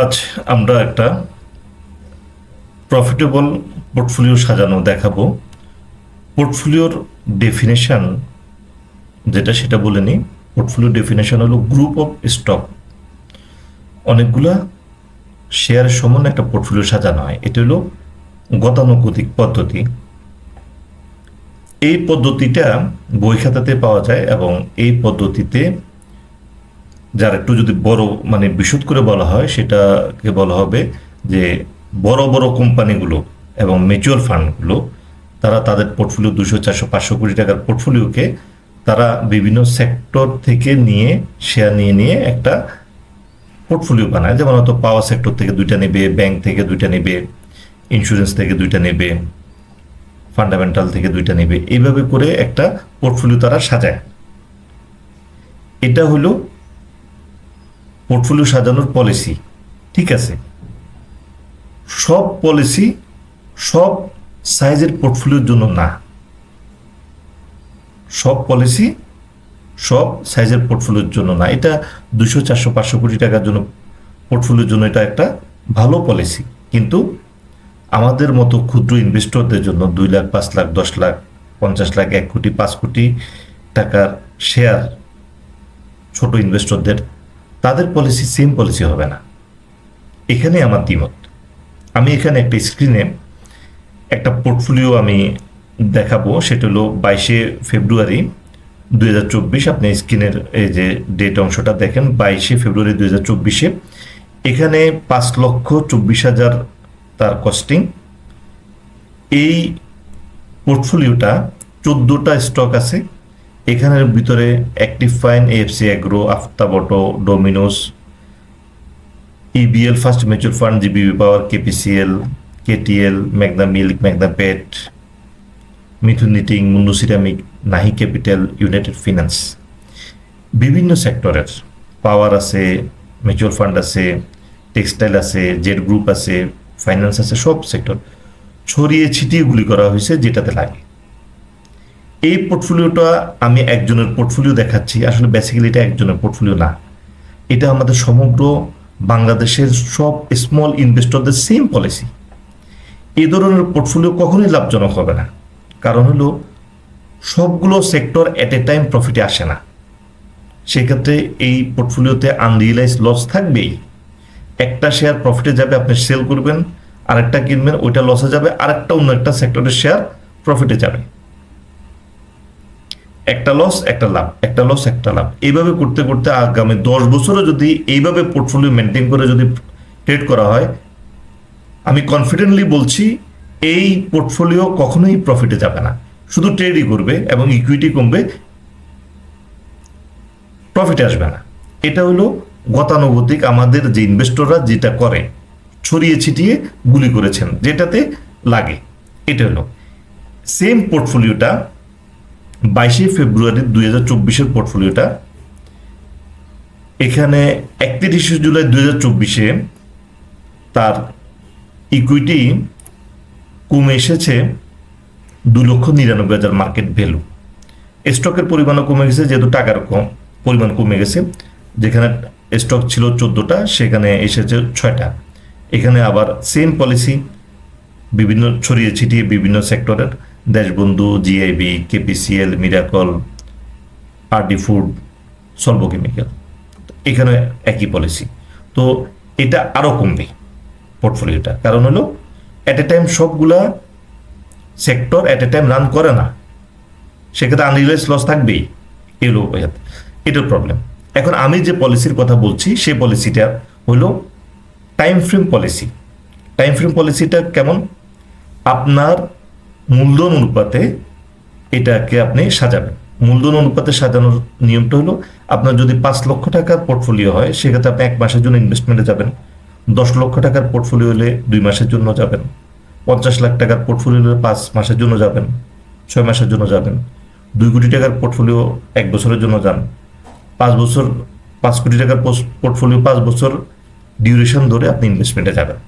আজ আমরা একটা প্রফিটেবল পোর্টফোলিও সাজানো দেখাবো। পোর্টফোলিওর ডেফিনেশন যেটা সেটা বলে নিই। পোর্টফোলিও ডেফিনেশন হলো গ্রুপ অফ স্টক অনেকগুলা শেয়ারের সমন্বয়ে একটা পোর্টফোলিও সাজানো হয়। এটা হলো গতানুগতিক পদ্ধতি। এই পদ্ধতিটা বই খাতাতে পাওয়া যায় এবং এই পদ্ধতিতে যার একটু যদি বড় মানে বিশদ করে বলা হয়, সেটাকে বলা হবে যে বড় বড় কোম্পানিগুলো এবং মিউচুয়াল ফান্ডগুলো, তারা তাদের পোর্টফোলিও দুশো, চারশো, পাঁচশো কোটি টাকার পোর্টফোলিওকে তারা বিভিন্ন সেক্টর থেকে নিয়ে, শেয়ার নিয়ে নিয়ে একটা পোর্টফোলিও বানায়। যেমন হয়তো পাওয়ার সেক্টর থেকে দুইটা নেবে, ব্যাংক থেকে দুইটা নেবে, ইন্স্যুরেন্স থেকে দুইটা নেবে, ফান্ডামেন্টাল থেকে দুইটা নেবে। এইভাবে করে একটা পোর্টফোলিও তারা সাজায়। এটা হলো পোর্টফোলিও সাজানোর পলিসি ঠিক আছে? সব পলিসি সব সাইজের পোর্টফোলিওর জন্য না। সব পলিসি সব সাইজের পোর্টফোলিওর জন্য না। এটা দুশো চারশো, পাঁচশো কোটি টাকার জন্য পোর্টফোলিওর জন্য এটা একটা ভালো পলিসি কিন্তু আমাদের মতো ক্ষুদ্র ইনভেস্টরদের জন্য দুই লাখ, পাঁচ লাখ, দশ লাখ, পঞ্চাশ লাখ, এক কোটি, পাঁচ কোটি টাকার শেয়ার ছোট ইনভেস্টরদের তাদের পলিসি সেম পলিসি হবে না। এখানে আমার দ্বিমত। আমি এখানে একটা স্ক্রিনে একটা পোর্টফোলিও আমি দেখাবো, সেটা হলো বাইশে ফেব্রুয়ারি দুই হাজার চব্বিশ। আপনি স্ক্রিনের এই যে ডেট অংশটা দেখেন, বাইশে ফেব্রুয়ারি দুই হাজার চব্বিশে। এখানে পাঁচ লক্ষ চব্বিশ হাজার তার কস্টিং এই পোর্টফোলিওটা চোদ্দোটা স্টক আছে এখানের ভিতরে অ্যাক্টিভ ফাইন এফসি অ্যাগ্রো আফতাবটো Domino's EBL first mutual fund GBB power KPCL KTL Magna milk Magna পেট মিথুন নিটিং মুন্ডু সিরামিক নাহি ক্যাপিটাল ইউনাইটেড ফিনান্স বিভিন্ন সেক্টরের পাওয়ার আছে মিউচুয়াল ফান্ড আছে টেক্সটাইল আছে জেড গ্রুপ আছে ফাইন্যান্স আছে, সব সেক্টর ছড়িয়ে ছিটিয়ে গুলি করা হয়েছে যেটাতে লাগে। এই পোর্টফোলিওটা আমি একজনের পোর্টফোলিও দেখাচ্ছি। আসলে বেসিক্যালি এটা একজনের পোর্টফোলিও না। এটা আমাদের সমগ্র বাংলাদেশের সব স্মল ইনভেস্টরদের সেম পলিসি এই ধরনের পোর্টফোলিও কখনোই লাভজনক হবে না। কারণ হলো, সবগুলো সেক্টর অ্যাট এ টাইম প্রফিটে আসে না। সেক্ষেত্রে এই পোর্টফোলিওতে আনরিয়েলাইজ লস থাকবেই। একটা শেয়ার প্রফিটে যাবে, আপনি সেল করবেন, আরেকটা কিনবেন, ওইটা লসে যাবে, আরেকটা অন্য একটা সেক্টরের শেয়ার প্রফিটে যাবে। একটা লস একটা লাভ, একটা লস একটা লাভ। এইভাবে করতে করতে আগামী দশ বছরও যদি এইভাবে পোর্টফোলিও মেনটেন করে যদি ট্রেড করা হয়, আমি কনফিডেন্টলি বলছি এই পোর্টফোলিও কখনোই প্রফিটে যাবে না। শুধু ট্রেডই করবে এবং ইকুইটি কমবে প্রফিটে আসবে না। এটা হলো গতানুগতিক আমাদের যে ইনভেস্টররা যেটা করে, ছড়িয়ে ছিটিয়ে গুলি করেছেন, যেটাতে লাগে। এটা হলো সেম পোর্টফোলিওটা বাইশে ফেব্রুয়ারি দুই হাজার চব্বিশের পোর্টফোলিওটা এখানে একত্রিশে জুলাই দুই হাজার চব্বিশে তার ইকুইটি কমে এসেছে দু লক্ষ নিরানব্বই হাজার মার্কেট ভ্যালু স্টকের পরিমাণও কমে গেছে, যেহেতু টাকার কম, পরিমাণ কমে গেছে। যেখানে স্টক ছিল চোদ্দোটা, সেখানে এসেছে ছয়টা। এখানে আবার সেম পলিসি বিভিন্ন ছড়িয়ে ছিটিয়ে বিভিন্ন সেক্টরের Deshbandhu GIB KPCL miracle RD food salvo chemical এখানে একই পলিসি তো এটা আরও কমবে পোর্টফোলিওটা কারণ হলো অ্যাট এ টাইম সবগুলা sector at a time run করে না। সেক্ষেত্রে আনরিলাইজ লস থাকবেই এলো এটার প্রবলেম এখন আমি যে পলিসির কথা বলছি, সেই পলিসিটা হলো time frame policy time frame পলিসিটা কেমন? আপনার মূলধন অনুপাতে এটাকে আপনি সাজাবেন। মূলধন অনুপাতে সাজানোর নিয়মটা হলো, আপনার যদি পাঁচ লক্ষ টাকার পোর্টফোলিও হয়, সেক্ষেত্রে আপনি এক মাসের জন্য ইনভেস্টমেন্টে যাবেন। দশ লক্ষ টাকার পোর্টফোলিও হলে দুই মাসের জন্য যাবেন। পঞ্চাশ লাখ টাকার পোর্টফোলিও হলে পাঁচ মাসের জন্য যাবেন। ছয় মাসের জন্য যাবেন। দুই কোটি টাকার পোর্টফোলিও এক বছরের জন্য যান। পাঁচ বছর, পাঁচ কোটি টাকার পোর্টফোলিও পাঁচ বছর ডিউরেশন ধরে আপনি ইনভেস্টমেন্টে যাবেন।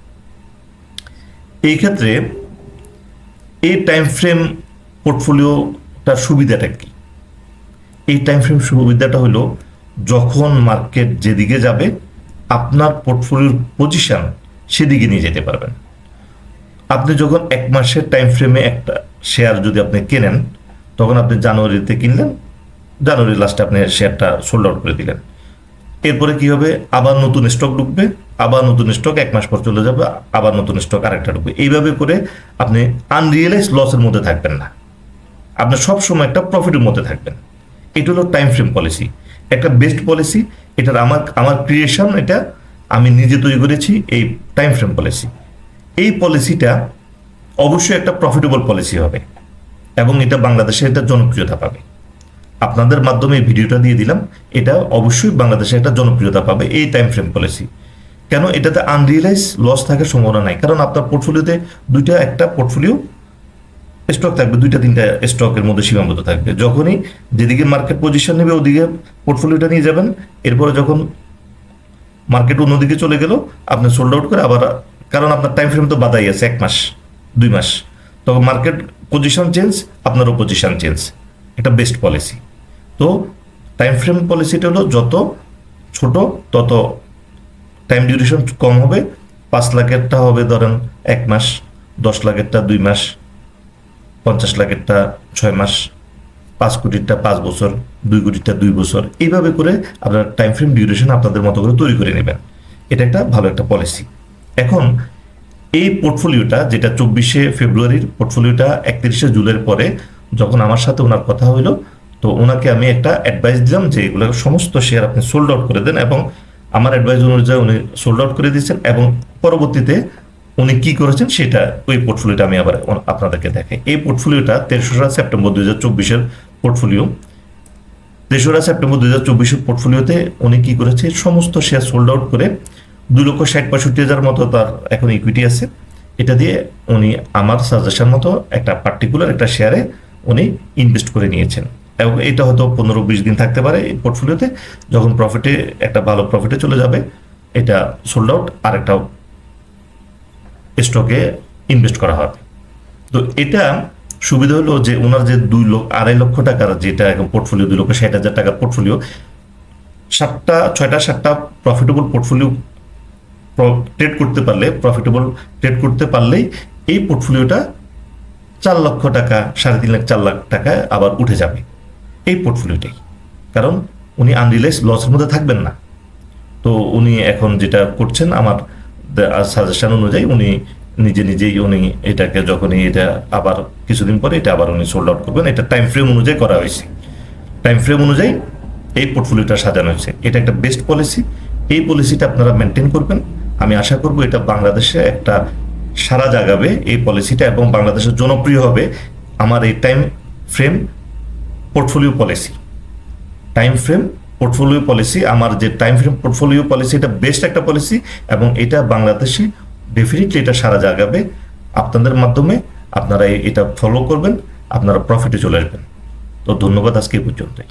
এই ক্ষেত্রে এই টাইম ফ্রেম পোর্টফোলিওটার সুবিধাটা কি? এই টাইম ফ্রেম সুবিধাটা হলো, যখন মার্কেট যেদিকে যাবে, আপনার পোর্টফোলিওর পজিশন সেদিকে নিয়ে যেতে পারবেন। আপনি যখন এক মাসের টাইম ফ্রেমে একটা শেয়ার যদি আপনি কেনেন, তখন আপনি জানুয়ারিতে কিনলেন জানুয়ারি লাস্টে আপনি শেয়ারটা সোল্ড আউট করে দিলেন। এরপরে কি হবে? আবার নতুন স্টক ঢুকবে আবার নতুন স্টক এক মাস পর চলে যাবে, আবার নতুন স্টক আরেকটা ঢুকবে। এইভাবে করে আপনি আনরিয়েলাইজ লসের মধ্যে থাকবেন না। আপনি সবসময় একটা প্রফিটের মধ্যে থাকবেন। এটা হলো টাইম ফ্রেম পলিসি একটা বেস্ট পলিসি এটার আমার আমার ক্রিয়েশন এটা আমি নিজে তৈরি করেছি এই টাইম ফ্রেম পলিসি এই পলিসিটা অবশ্যই একটা প্রফিটেবল পলিসি হবে এবং এটা বাংলাদেশে এটা জনপ্রিয়তা পাবে। আপনাদের মাধ্যমে ভিডিওটা দিয়ে দিলাম। এটা অবশ্যই বাংলাদেশে একটা জনপ্রিয়তা পাবে এই টাইম ফ্রেম পলিসি কেন? এটাতে আনরিয়েলাইজ লস থাকার সম্ভাবনা নাই। কারণ আপনার পোর্টফোলিওতে দুইটা, একটা পোর্টফোলিও স্টক থাকবে, দুইটা, তিনটা স্টকের মধ্যে সীমাবদ্ধ থাকবে। যখনই যেদিকে মার্কেট পজিশন নেবে, ওদিকে পোর্টফোলিওটা নিয়ে যাবেন। এরপরে যখন মার্কেট অন্যদিকে চলে গেল, আপনি সোল্ড আউট করে আবার, কারণ আপনার টাইম ফ্রেম তো বাধাই আছে, এক মাস, দুই মাস। তখন মার্কেট পজিশন চেঞ্জ আপনারও পজিশন চেঞ্জ এটা বেস্ট পলিসি তো টাইম ফ্রেম পলিসিটা হলো, যত ছোট, তত টাইম ডিউরেশন কম হবে, পাঁচ লাখেরটা হবে ধরেন এক মাস, দশ লাখেরটা দুই মাস, পঞ্চাশ লাখেরটা ছয় মাস, পাঁচ কোটিরটা পাঁচ বছর, দুই কোটিরটা দুই বছর। এইভাবে করে আপনার টাইম ফ্রেম ডিউরেশন আপনাদের মতো করে তৈরি করে নেবেন। এটা একটা ভালো একটা পলিসি এখন, এই পোর্টফোলিওটা যেটা চব্বিশে ফেব্রুয়ারির পোর্টফোলিওটা একত্রিশে জুলাইয়ের পরে যখন আমার সাথে ওনার কথা হইল, তো ওনাকে আমি একটা অ্যাডভাইস দিলাম যে এগুলো সমস্ত শেয়ার আপনি সোল্ড আউট করে দেন এবং আমার অ্যাডভাইস অনুযায়ী উনি সোল্ড আউট করে দিয়েছেন এবং পরবর্তীতে উনি কি করেছেন সেটা ওই পোর্টফোলিওটা আমি আবার আপনাদেরকে দেখাই। এই পোর্টফোলিওটা তেসরা সেপ্টেম্বর দুই হাজার চব্বিশের পোর্টফোলিও তেসরা সেপ্টেম্বর দুই হাজার চব্বিশের পোর্টফোলিওতে উনি কি করেছে? সমস্ত শেয়ার সোল্ড আউট করে দুই লক্ষ ষাট পঁয়ষট্টি হাজার মতো তার এখন ইকুইটি আছে। এটা দিয়ে উনি আমার সাজেশন মতো একটা পার্টিকুলার একটা শেয়ারে উনি ইনভেস্ট করে নিয়েছেন। এবং এটা হয়তো পনেরো বিশ দিন থাকতে পারে পোর্টফোলিওতে যখন প্রফিটে একটা ভালো প্রফিটে চলে যাবে, এটা সোল্ড আউট আর একটা স্টকে ইনভেস্ট করা হবে। তো এটা সুবিধা হলো যে ওনার যে দুই লক্ষ আড়াই লক্ষ টাকার যেটা এখন পোর্টফোলিও দুই লক্ষ ষাট হাজার টাকার পোর্টফোলিও সাতটা, ছয়টা, সাতটা প্রফিটেবল পোর্টফোলিও ট্রেড করতে পারলে প্রফিটেবল ট্রেড করতে পারলেই এই পোর্টফোলিওটা চার লক্ষ টাকা, সাড়ে তিন লাখ, চার লাখ টাকায় আবার উঠে যাবে। এই পোর্টফোলিওটাই কারণ উনি আনরিলাইজ লসের মধ্যে থাকবেন না। তো উনি এখন যেটা করছেন, আমার সাজেশন অনুযায়ী উনি নিজে নিজেই উনি এটাকে যখনই এটা আবার কিছুদিন পরে এটা আবার উনি সোল্ড আউট করবেন। এটা টাইম ফ্রেম অনুযায়ী করা হয়েছে। টাইম ফ্রেম অনুযায়ী এই পোর্টফোলিওটা সাজানো হয়েছে। এটা একটা বেস্ট পলিসি এই পলিসিটা আপনারা মেনটেন করবেন। আমি আশা করব এটা বাংলাদেশে একটা সারা জাগাবে এই পলিসিটা এবং বাংলাদেশের জনপ্রিয় হবে। আমার এই time frame portfolio policy time frame portfolio policy আমার যে টাইম ফ্রেম পোর্টফোলিও পলিসি এটা বেস্ট একটা পলিসি এবং এটা বাংলাদেশে ডেফিনেটলি এটা সারা জাগাবে। আপনাদের মাধ্যমে আপনারা এটা ফলো করবেন, আপনারা প্রফিটে চলে আসবেন। তো ধন্যবাদ আজকে এই পর্যন্তই।